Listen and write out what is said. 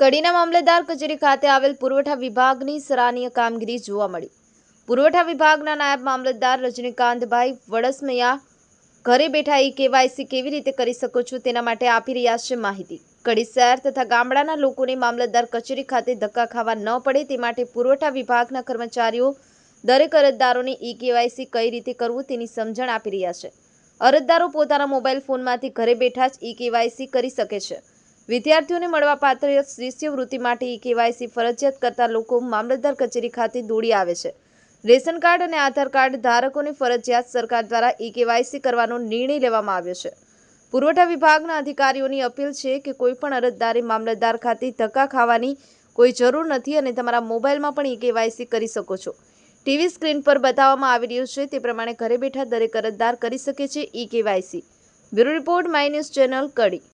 કડીના મામલેદાર કચેરી ખાતે આવેલ પુરવઠા વિભાગની સરાહનીય કામગીરી જોવા મળી. પુરવઠા વિભાગના નાયબ મામલતદાર રજનીકાંતભાઈ વડસમૈયા ઘરે બેઠા ઈ કેવાયસી કેવી રીતે કરી શકો છો તેના માટે આપી રહ્યા છે માહિતી. કડી શહેર તથા ગામડાના લોકોને મામલતદાર કચેરી ખાતે ધક્કા ખાવા ન પડે તે માટે પુરવઠા વિભાગના કર્મચારીઓ દરેક અરજદારોને ઈ કેવાયસી કઈ રીતે કરવું તેની સમજણ આપી રહ્યા છે. અરજદારો પોતાના મોબાઈલ ફોનમાંથી ઘરે બેઠા જ ઈ કેવાયસી કરી શકે છે. વિદ્યાર્થીઓને મળવાપાત્ર શિષ્યવૃત્તિ માટે ઈ કેવાયસી ફરજિયાત કરતા લોકો મામલતદાર કચેરી ખાતે દોડી આવે છે. રેશન કાર્ડ અને આધાર કાર્ડ ધારકોને ફરજિયાત સરકાર દ્વારા ઈ કેવાયસી કરવાનો નિર્ણય લેવામાં આવ્યો છે. પુરવઠા વિભાગના અધિકારીઓની અપીલ છે કે કોઈ પણ અરજદારે મામલતદાર ખાતે ધક્કા ખાવાની કોઈ જરૂર નથી અને તમારા મોબાઈલમાં પણ ઈ કેવાયસી કરી શકો છો. ટીવી સ્ક્રીન પર બતાવવામાં આવી રહ્યું છે તે પ્રમાણે ઘરે બેઠા દરેક અરજદાર કરી શકે છે E KYC. Bureau report my news channel Kadi.